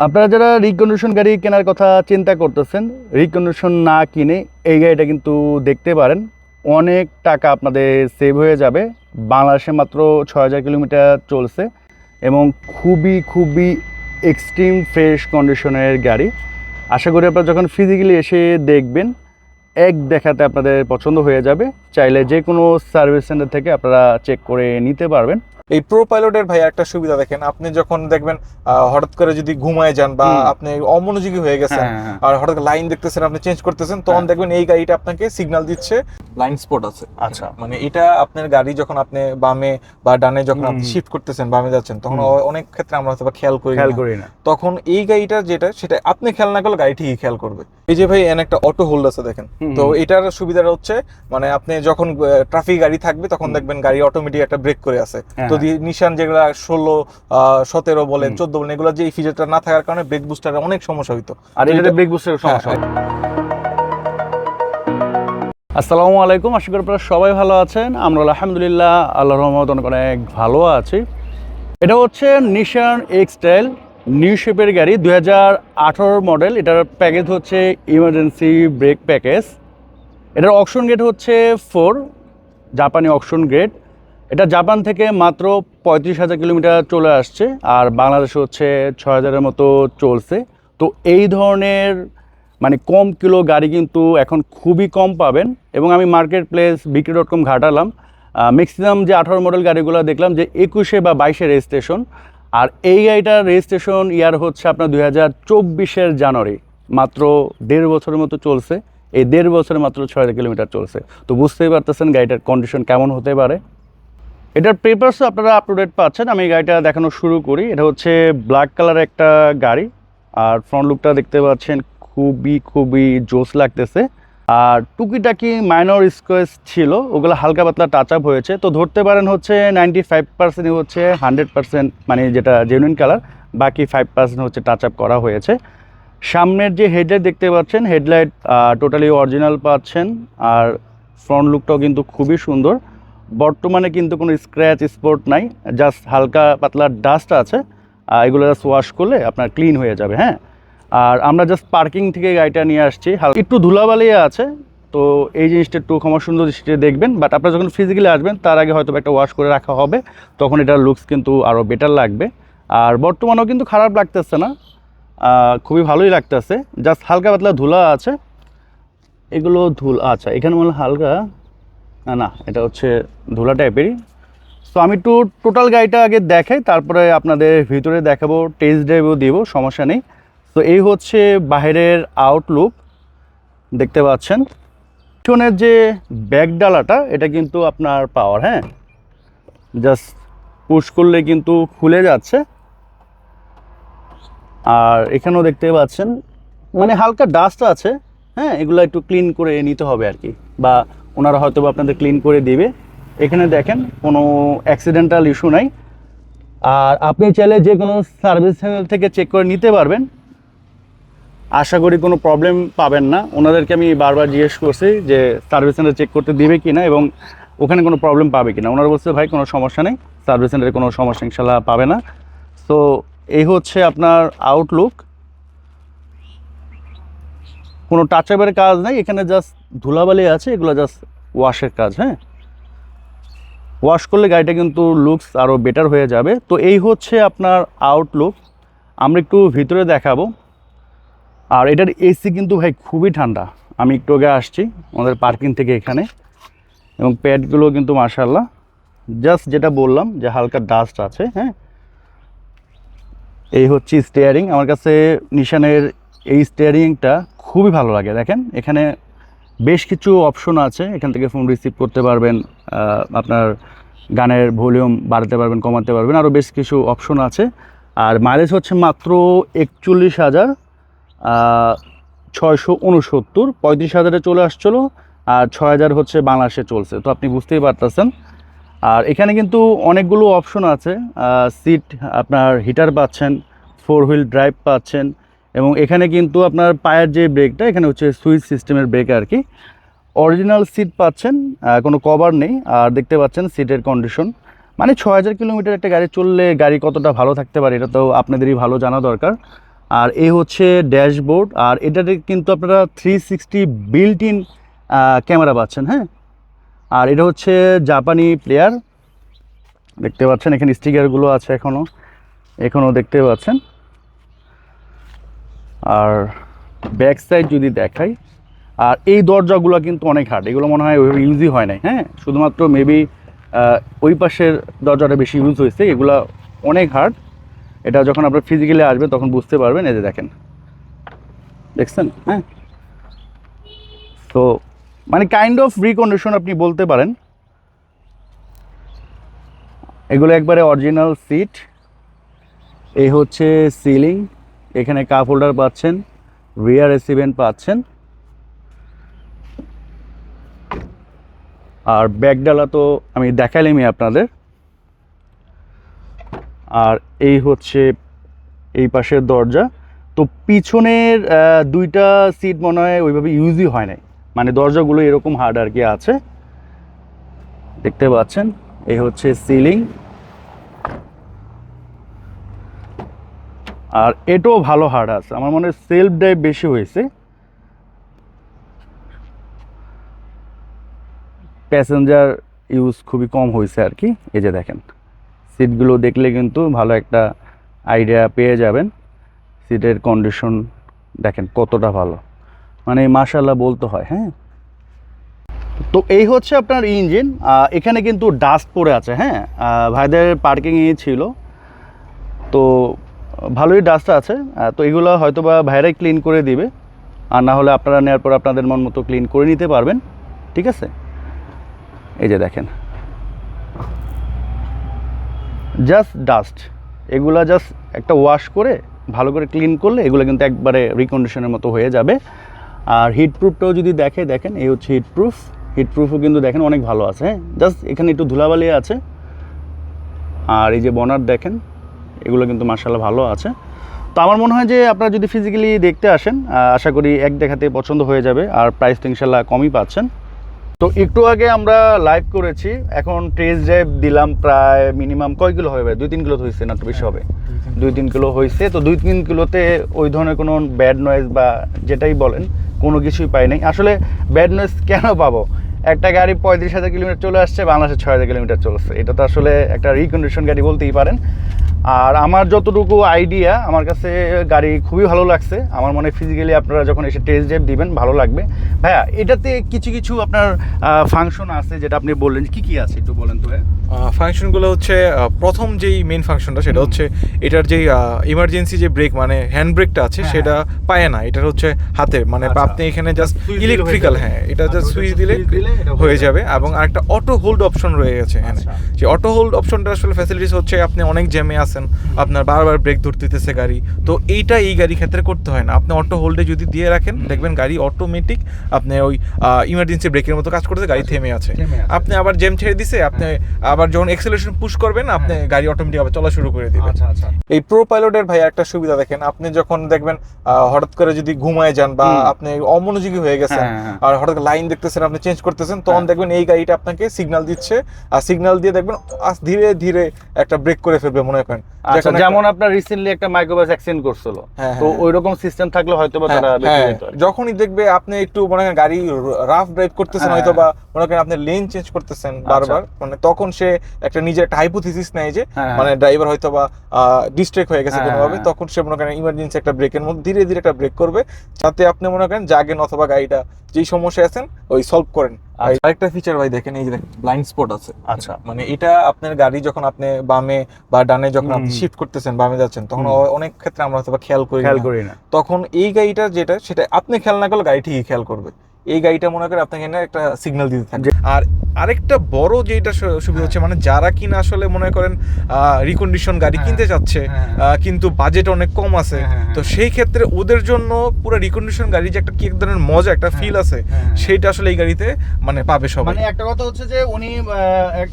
আপনারা যারা রিকন্ডিশন গাড়ি কেনার কথা চিন্তা করতেছেন রিকন্ডিশন না কিনে এই গাড়িটা কিন্তু দেখতে পারেন। অনেক টাকা আপনাদের সেভ হয়ে যাবে। বাংলাদেশে মাত্র ছয় হাজার কিলোমিটার চলছে এবং খুবই খুবই এক্সট্রিম ফ্রেশ কন্ডিশনের গাড়ি। আশা করি আপনারা যখন ফিজিক্যালি এসে দেখবেন, এক দেখাতে আপনাদের পছন্দ হয়ে যাবে। চাইলে যে কোনো সার্ভিস সেন্টার থেকে আপনারা চেক করে নিতে পারবেন। এই প্রো পাইলটের ভাই একটা সুবিধা দেখেন আপনি যখন দেখবেন হঠাৎ করে যদি ঘুমায় যান বা আপনি অমনোযোগী হয়ে গেছেন হ্যাঁ, হ্যাঁ। আর হঠাৎ লাইন দেখতেছেন আপনি চেঞ্জ করতেছেন তখন হ্যাঁ। দেখবেন এই গাড়িটা আপনাকে সিগন্যাল দিচ্ছে লাইন স্পট আছে। আচ্ছা। মানে এটা আপনার গাড়ি যখন আপনি বামে বা ডানে যখন আপনি শিফট করতেছেন বামে যাচ্ছেন তখন অনেক ক্ষেত্রে আমরা হয়তো খেয়াল করি খেয়াল না। করি না। তখন এই গাড়িটা যেটা সেটা আপনি খেয়াল না করলে গাড়ি ঠিকই খেয়াল করবে। এই যে ভাই এন একটা অটো হোল্ড আছে দেখেন। তো এটার সুবিধাটা হচ্ছে মানে আপনি যখন ট্রাফিক গাড়ি থাকবে তখন দেখবেন গাড়ি অটোমেটিক একটা ব্রেক করে আছে। হ্যাঁ, তো নিশান যেগুলা ষোলো সতেরো বলেন চোদ্দ বলেন এগুলো যে এই ফিচারটা না থাকার কারণে ব্রেক বুস্টারে অনেক সমস্যা হইতো। আর এটাতে এটা- ব্রেক বুস্টের সমস্যা। হ্যাঁ, আসসালামু আলাইকুম আশা করি আপনারা সবাই ভালো আছেন। আমরা আলহামদুলিল্লাহ আল্লাহ রহমত অনেক অনেক ভালো আছি। এটা হচ্ছে নিশান এক্সটাইল নিউ শেপের গাড়ি দু হাজার আঠেরো মডেল এটার প্যাকেজ হচ্ছে ইমার্জেন্সি ব্রেক প্যাকেজ এটার অকশন গেট হচ্ছে ফোর জাপানি অকশন গ্রেড এটা জাপান থেকে মাত্র পঁয়ত্রিশ হাজার কিলোমিটার চলে আসছে, আর বাংলাদেশে হচ্ছে ছয় হাজারের মতো চলছে। তো এই ধরনের মানে কম কিলো গাড়ি কিন্তু এখন খুবই কম পাবেন। এবং আমি মার্কেট প্লেস বিক্রি ডট কম ঘাটালাম ম্যাক্সিমাম যে আঠারো মডেল গাড়িগুলো দেখলাম যে একুশে বা বাইশে রেজিস্ট্রেশন আর এই গাড়িটার রেজিস্ট্রেশন ইয়ার হচ্ছে আপনার দুই হাজার চব্বিশের জানুয়ারি। মাত্র দেড় বছরের মতো চলছে। এই দেড় বছরে মাত্র ছয় হাজার কিলোমিটার চলছে। তো বুঝতেই পারতেছেন গাড়িটার কন্ডিশন কেমন হতে পারে। এটার পেপারসও আপনারা আপ টু ডেট পাচ্ছেন। আমি গাড়িটা দেখানো শুরু করি। এটা হচ্ছে ব্ল্যাক কালার একটা গাড়ি। আর ফ্রন্ট লুকটা দেখতে পাচ্ছেন, খুবই খুবই জোস লাগতেছে। আর টুকিটাকি মাইনর স্কোয়েস ছিল। ওগুলো হালকা পাতলা টাচ আপ হয়েছে। তো ধরতে পারেন হচ্ছে নাইনটি ফাইভ পার্সেন্টই হচ্ছে হান্ড্রেড পার্সেন্ট মানে যেটা জেনুইন কালার বাকি ফাইভ পার্সেন্ট হচ্ছে টাচ আপ করা হয়েছে। সামনের যে হেডলাইট দেখতে পাচ্ছেন হেডলাইট টোটালি অরিজিনাল পাচ্ছেন। আর ফ্রন্ট লুকটাও কিন্তু খুবই সুন্দর। বর্তমানে কিন্তু কোনো স্ক্র্যাচ স্পট নাই জাস্ট হালকা পাতলা ডাস্ট আছে এগুলো জাস্ট ওয়াশ করলে আপনার ক্লিন হয়ে যাবে হ্যাঁ? আর আমরা জাস্ট পার্কিং থেকে গাড়িটা নিয়ে আসছি হালকা একটু ধুলাবালি আছে, তো এই জিনিসটা একটু ক্ষমা সুন্দর দৃষ্টিতে দেখবেন বাট আপনারা যখন ফিজিক্যালি আসবেন, তার আগে হয়তো একটা ওয়াশ করে রাখা হবে, তখন এটার লুকস কিন্তু আরও বেটার লাগবে। আর বর্তমানেও কিন্তু খারাপ লাগতেছে না খুবই ভালোই লাগতেছে জাস্ট হালকা পাতলা ধুলা আছে, এগুলো ধুল আচ্ছা এখানে মনে হালকা না না, এটা হচ্ছে ধুলা টাইপেরই তো আমি একটু টোটাল গাড়িটা আগে দেখাই, তারপরে আপনাদের ভিতরে দেখাবো টেস্ট ড্রাইভও দিব, সমস্যা নেই। তো এই হচ্ছে বাইরের আউটলুক দেখতে পাচ্ছেন। পিছনের যে ব্যাক ডালাটা, এটা কিন্তু আপনার পাওয়ার হ্যাঁ? জাস্ট পুশ করলে কিন্তু খুলে যাচ্ছে। আর এখানেও দেখতে পাচ্ছেন মানে হালকা ডাস্ট আছে হ্যাঁ? এগুলো একটু ক্লিন করে নিতে হবে আর কি, বা ওনারা হয়তো আপনাদের ক্লিন করে দিবে। এখানে দেখেন, কোনো অ্যাক্সিডেন্টাল ইস্যু নাই। আর আপনি চাইলে যে কোনো সার্ভিস সেন্টার থেকে চেক করে নিতে পারবেন। আশা করি কোনো প্রবলেম পাবেন না। ওনাদেরকে আমি বারবার জিজ্ঞেস করছি যে সার্ভিস সেন্টার চেক করতে দিবে কি না এবং ওখানে কোনো প্রবলেম পাবে কি না ওনারা বলছে, ভাই, কোনো সমস্যা নেই। সার্ভিস সেন্টারে কোনো সমস্যা ইনশাল্লাহ পাবে না। সো এই হচ্ছে আপনার আউটলুক কোনো টাচ আপের কাজ নেই, এখানে জাস্ট ধুলাবালি আছে, এগুলো জাস্ট ওয়াশের কাজ হ্যাঁ? ওয়াশ করলে গাড়িটা কিন্তু লুকস আরও বেটার হয়ে যাবে। তো এই হচ্ছে আপনার আউটলুক আমরা একটু ভিতরে দেখাবো। আর এটার এসি কিন্তু ভাই খুবই ঠান্ডা। আমি একটু আগে আসছি, আমাদের পার্কিং থেকে এখানে। এবং প্যাডগুলো কিন্তু মার্শাল্লাহ জাস্ট যেটা বললাম যে হালকা ডাস্ট আছে হ্যাঁ? এই হচ্ছে স্টিয়ারিং আমার কাছে নিশানের এই স্টিয়ারিংটা খুবই ভালো লাগে। দেখেন, এখানে বেশ কিছু অপশন আছে। এখান থেকে ফোন রিসিভ করতে পারবেন আপনার গানের ভলিউম বাড়াতে পারবেন, কমাতে পারবেন আরও বেশ কিছু অপশন আছে। আর মাইলেজ হচ্ছে মাত্র একচল্লিশ হাজার ছয়শো উনসত্তর, পঁয়ত্রিশ হাজারে চলে আসছিল, আর ছয় হাজার হচ্ছে বাংলাদেশে চলছে। তো আপনি বুঝতেই পারতেছেন। আর এখানে কিন্তু অনেকগুলো অপশন আছে। সিট আপনার হিটার পাচ্ছেন ফোর হুইল ড্রাইভ পাচ্ছেন এবং এখানে কিন্তু আপনার পায়ের যে ব্রেকটা, এখানে হচ্ছে সুইচ সিস্টেমের ব্রেক আর কি অরিজিনাল সিট পাচ্ছেন কোনো কভার নেই, আর দেখতে পাচ্ছেন সিটের কন্ডিশন মানে ছ হাজার কিলোমিটার একটা গাড়ি চললে গাড়ি কতটা ভালো থাকতে পারে, এটা তো আপনাদেরই ভালো জানা দরকার। আর এ হচ্ছে ড্যাশবোর্ড আর এটাতে কিন্তু আপনারা three sixty built in camera পাচ্ছেন হ্যাঁ? আর এটা হচ্ছে জাপানি প্লেয়ার দেখতে পাচ্ছেন, এখানে স্টিকারগুলো আছে এখনও এখনও দেখতে পাচ্ছেন। আর ব্যাক সাইড যদি দেখাই, আর এই দরজাগুলো কিন্তু অনেক হার্ড এগুলো মনে হয় ওইভাবে ইউজই হয় নাই হ্যাঁ? শুধুমাত্র মেবি ওই পাশের দরজাটা বেশি ইউজ হয়েছে, এগুলো অনেক হার্ড এটা যখন আপনার ফিজিক্যালি আসবে, তখন বুঝতে পারবেন যে দেখেন। দেখছেন? হ্যাঁ? তো মানে কাইন্ড অফ রিকন্ডিশন আপনি বলতে পারেন। এগুলো একবারে অরিজিনাল সিট এই হচ্ছে সিলিং এখানে কাপ হোল্ডার পাচ্ছেন রিয়ার রেসিভেন্ট পাচ্ছেন, আর ব্যাগডালা তো আমি দেখালামই আপনাদের। আর এই হচ্ছে এই পাশের দরজা। তো পিছনের দুইটা সিট মনে হয় ওইভাবে ইউজই হয় নাই। মানে দরজাগুলো এরকম হার্ড আর কি আছে। দেখতে পাচ্ছেন, এই হচ্ছে সিলিং আর এটাও ভালো হার্ড আছে। আমার মনে হয় সেলফ ড্রাইভ বেশি হয়েছে। প্যাসেঞ্জার ইউজ খুবই কম হয়েছে আর কি। এই যে দেখেন সিটগুলো দেখলে কিন্তু ভালো একটা আইডিয়া পেয়ে যাবেন। সিটের কন্ডিশন দেখেন কতটা ভালো। মানে মাশাল্লাহ বলতে হয় হ্যাঁ। তো এই হচ্ছে আপনার ইঞ্জিন এখানে কিন্তু ডাস্ট পড়ে আছে হ্যাঁ। ভাইদের পার্কিংয়ে ছিল। তো ভালোই ডাস্ট আছে তো এগুলো হয়তো বা ভাইরাই ক্লিন করে দিবে। আর না হলে আপনারা নেওয়ার পর আপনাদের মন মতো ক্লিন করে নিতে পারবেন, ঠিক আছে? এই যে দেখেন। জাস্ট ডাস্ট এগুলা জাস্ট একটা ওয়াশ করে ভালো করে ক্লিন করলে এগুলো কিন্তু একবারে রিকন্ডিশনের মতো হয়ে যাবে। আর হিট প্রুফটাও যদি দেখে, দেখেন, এই হচ্ছে হিট প্রুফ হিট প্রুফও কিন্তু দেখেন অনেক ভালো আছে হ্যাঁ? জাস্ট এখানে একটু ধুলাবালি আছে। আর এই যে বনার দেখেন এগুলো কিন্তু মার্শাল্লাহ ভালো আছে। তো আমার মনে হয় যে আপনারা যদি ফিজিক্যালি দেখতে আসেন আশা করি এক দেখাতে পছন্দ হয়ে যাবে আর প্রাইস তো ইনশাল্লাহ কমই পাচ্ছেন। তো একটু আগে আমরা লাইভ করেছি এখন টেস্ট ড্রাইভ দিলাম প্রায় মিনিমাম কয় কিলো হবে দুই তিন কিলো তো হয়েছে না তো বেশি হবে? দুই তিন কিলো হয়েছে তো দুই তিন কিলোতে ওই ধরনের কোনো ব্যাড নয়েজ বা যেটাই বলেন কোনো কিছুই পাই নাই। আসলে ব্যাড নয়েজ কেন পাবো? একটা গাড়ি পঁয়ত্রিশ হাজার কিলোমিটার চলে আসছে বাংলাদেশে ছয় হাজার কিলোমিটার চলেছে। এটা তো আসলে একটা রিকন্ডিশন গাড়ি বলতেই পারেন। আর আমার যতটুকু আইডিয়া আমার কাছে গাড়ি খুবই ভালো লাগছে। আমার মনে ফিজিক্যালি আপনারা যখন এসে টেস্ট ড্রাইভ দিবেন ভালো লাগবে। ভাইয়া এটাতে কিছু কিছু আপনার ফাংশন আছে যেটা আপনি বললেন। কি কি আছে একটু বলেন তো ভাইয়া? ফাংশনগুলো হচ্ছে প্রথম যেই মেন ফাংশনটা সেটা হচ্ছে এটার যেই ইমার্জেন্সি যে ব্রেক মানে হ্যান্ড ব্রেকটা আছে হ্যাঁ, সেটা পায় না। এটার হচ্ছে হাতে। মানে আচ্ছা। আপনি এখানে জাস্ট ইলেকট্রিক্যাল হ্যাঁ এটা আচ্ছা, জাস্ট সুইচ দিলে হয়ে হয়ে যাবে। এবং আরেকটা অটো হোল্ড অপশন রয়ে গেছে আচ্ছা। যে অটো হোল্ড অপশনটা আসলে ফ্যাসিলিটিস হচ্ছে আপনি অনেক জ্যামে আছেন আপনার বারবার ব্রেক ধরতে দিতেছে গাড়ি তো এইটা এই গাড়ি ক্ষেত্রে করতে হয় না। আপনি অটো হোল্ডে যদি দিয়ে রাখেন দেখবেন গাড়ি অটোমেটিক আপনি ওই ইমার্জেন্সি ব্রেকের মতো কাজ করতে গাড়ি থেমে আছে। আপনি আবার জ্যাম ছেড়ে দিছে আপনি আবার যখন এক্সেলেশন পুশ করবেন আপনি গাড়ি অটোমেটিক আবার চলা শুরু করে দিবেন। আচ্ছা আচ্ছা। এই প্রো পাইলটের ভাই একটা সুবিধা দেখেন আপনি যখন দেখবেন হঠাৎ করে যদি ঘুমায় যান বা আপনি অমনোযোগী হয়ে গেছেন হ্যাঁ, হ্যাঁ। আর হঠাৎ লাইন দেখতেছেন আপনি চেঞ্জ করতেছেন তখন হ্যাঁ। দেখবেন এই গাড়িটা আপনাকে সিগন্যাল দিচ্ছে। আর সিগন্যাল দিয়ে দেখবেন ধীরে ধীরে একটা ব্রেক করে ফেলবে মনে করেন। আচ্ছা যেমন আপনার রিসেন্টলি একটা মাইক্রোবাস অ্যাক্সিডেন্ট করছিল হ্যাঁ, তো হ্যাঁ। ওই রকম সিস্টেম থাকলে হয়তো বা হ্যাঁ, তারা হ্যাঁ, কি। যখনই দেখবে আপনি একটু মনে করেন গাড়ি রাফ ড্রাইভ করতেছেন হ্যাঁ, হয়তো বা মনে করেন আপনি লেন চেঞ্জ করতেছেন আচ্ছা। বারবার মানে তখন সে একটা নিজের একটা হাইপোথিসিস নেয় যে হ্যাঁ, মানে ড্রাইভার হয়তো বা ডিস্ট্রেক্ট হয়ে গেছে হ্যাঁ, কোনোভাবে হ্যাঁ। তখন সে মনে করেন ইমার্জেন্সি একটা ব্রেকের মধ্যে ধীরে ধীরে একটা ব্রেক করবে যাতে আপনি মনে করেন জাগেন অথবা গাড়িটা যেই সমস্যা আছেন ওই সলভ করেন আচ্ছা। আরেকটা ফিচার ভাই দেখেন এই যে ব্লাইন্ড স্পট আছে। আচ্ছা। মানে এটা আপনার গাড়ি যখন আপনি বামে বা ডানে যখন আপনি শিফট করতেছেন বামে যাচ্ছেন তখন অনেক ক্ষেত্রে আমরা হয়তো খেয়াল করি খেয়াল করি না। তখন এই গাড়িটা যেটা সেটা আপনি খেয়াল না করলে গাড়ি ঠিকই খেয়াল করবে। এই গাড়িটা মনে করে আপনাকে এনে একটা সিগন্যাল দিতে থাকবে আর আরেকটা বড় যেটা সুবিধা হচ্ছে মানে যারা কিনা আসলে মনে করেন রিকন্ডিশন গাড়ি হ্যাঁ, কিনতে চাচ্ছে হ্যাঁ। কিন্তু বাজেট অনেক কম আছে হ্যাঁ, হ্যাঁ, তো সেই ক্ষেত্রে ওদের জন্য পুরো রিকন্ডিশন গাড়ি যে একটা কি এক ধরনের মজা একটা হ্যাঁ, ফিল আছে হ্যাঁ। সেইটা আসলে এই গাড়িতে মানে পাবে সবাই। মানে একটা কথা হচ্ছে যে উনি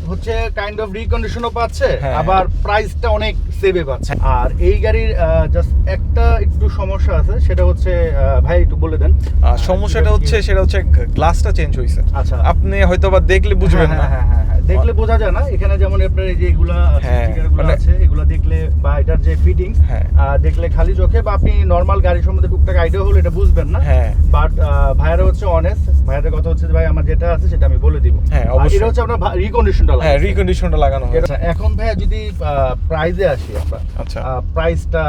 হচ্ছে কাইন্ড অফ রিকন্ডিশনও পাচ্ছে হ্যাঁ। আবার প্রাইসটা অনেক সেভে পাচ্ছে। আর এই গাড়ির জাস্ট একটা একটু সমস্যা আছে সেটা হচ্ছে ভাই একটু বলে দেন। সমস্যাটা হচ্ছে সেটা হচ্ছে গ্লাসটা চেঞ্জ হয়েছে আচ্ছা। আপনি হয়তো বা দেখলে বুঝবেন না। হ্যাঁ, হ্যাঁ, হ্যাঁ, হ্যাঁ। দেখলে বোঝা যায় না এখানে যেমন আপনার এই যে এগুলা হ্যাঁ, স্টিকারগুলো মানে- আছে এগুলা দেখলে বা এটার যে ফিটিংস হ্যাঁ। দেখলে খালি চোখে বা আপনি নর্মাল গাড়ি সম্বন্ধে টুকটাক আইডিয়া হলে এটা বুঝবেন না। হ্যাঁ। বাট ভাইয়ারা হচ্ছে অনেস্ট ভাইয়াদের কথা হচ্ছে ভাই আমার যেটা আছে সেটা আমি বলে দিব। হ্যাঁ, অবশ্যই। এটা হচ্ছে আপনার রিকন্ডিশনটা হ্যাঁ রিকন্ডিশনটা লাগানো হয়। এখন ভাইয়া যদি প্রাইজে আসি আমরা আচ্ছা। প্রাইসটা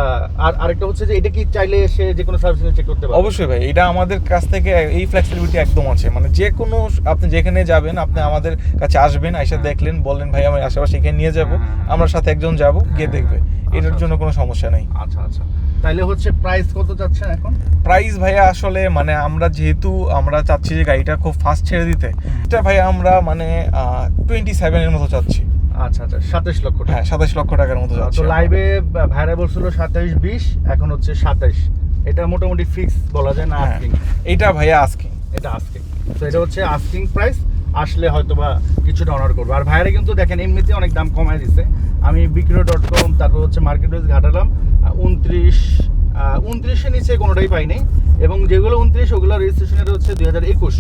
আর আরেকটা হচ্ছে যে এটা কি চাইলে এসে যে কোনো সার্ভিস চেক করতে পারবে? অবশ্যই ভাই এটা আমাদের কাছ থেকে এই ফ্লেক্সিবিলিটি একদম আছে। মানে যে কোনো আপনি যেখানে যাবেন আপনি আমাদের কাছে আসবেন এসে দেখলেন বললেন ভাই আমার আশেপাশে এখানে নিয়ে যাব হ্যাঁ। আমরা সাথে একজন যাব গিয়ে দেখবে। এটার জন্য কোনো সমস্যা নেই। আচ্ছা আচ্ছা। তাইলে হচ্ছে প্রাইস কত চাচ্ছেন এখন? প্রাইস ভাইয়া আসলে মানে আমরা যেহেতু আমরা চাচ্ছি যে গাড়িটা খুব ফাস্ট ছেড়ে দিতে এটা ভাইয়া আমরা মানে টোয়েন্টি সেভেনের মতো চাচ্ছি। আচ্ছা আচ্ছা সাতাশ লক্ষ টাকা। হ্যাঁ সাতাশ লক্ষ টাকার মতো তো। লাইভে ভাইরা বলছিল সাতাইশ বিশ এখন হচ্ছে সাতাইশ এটা মোটামুটি ফিক্স বলা যায় না হ্যাঁ, আস্কিং এইটা ভাইয়া আজকিং এটা আস্কিং তো এটা হচ্ছে আস্কিং প্রাইস আসলে হয়তো বা কিছুটা অনার করব। আর ভাইরা কিন্তু দেখেন এমনিতে অনেক দাম কমায় দিছে। আমি বিক্রয় ডট কম তারপর হচ্ছে মার্কেট ওয়েজ ঘাটালাম। উনত্রিশ উনত্রিশের নিচে কোনোটাই পাইনি এবং যেগুলো উনত্রিশ, ওগুলো রেজিস্ট্রেশনের হচ্ছে দুই হাজার একুশ।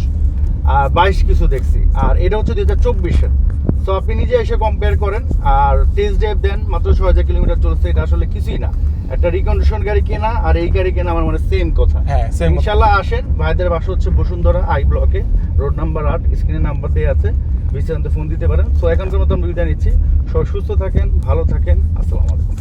বাইশ কিছু দেখছি। আর এটা হচ্ছে দুই হাজার চব্বিশের। তো আপনি নিজে এসে কম্পেয়ার করেন আর টেস্ট ড্রাইভ দেন মাত্র ছ হাজার কিলোমিটার চলছে এটা আসলে কিছুই না। একটা রিকন্ডিশন গাড়ি কেনা আর এই গাড়ি কেনা আমার মানে সেম কথা। হ্যাঁ ইনশাল্লাহ আসেন ভাইদের বাসা হচ্ছে বসুন্ধরা আই ব্লকে রোড নাম্বার আট স্ক্রিনে নাম্বার দেওয়া আছে বিস্তারিত ফোন দিতে পারেন। সো এখনকার মতো আমি বিদায় নিচ্ছি। সব সুস্থ থাকেন ভালো থাকেন আসসালামু আলাইকুম।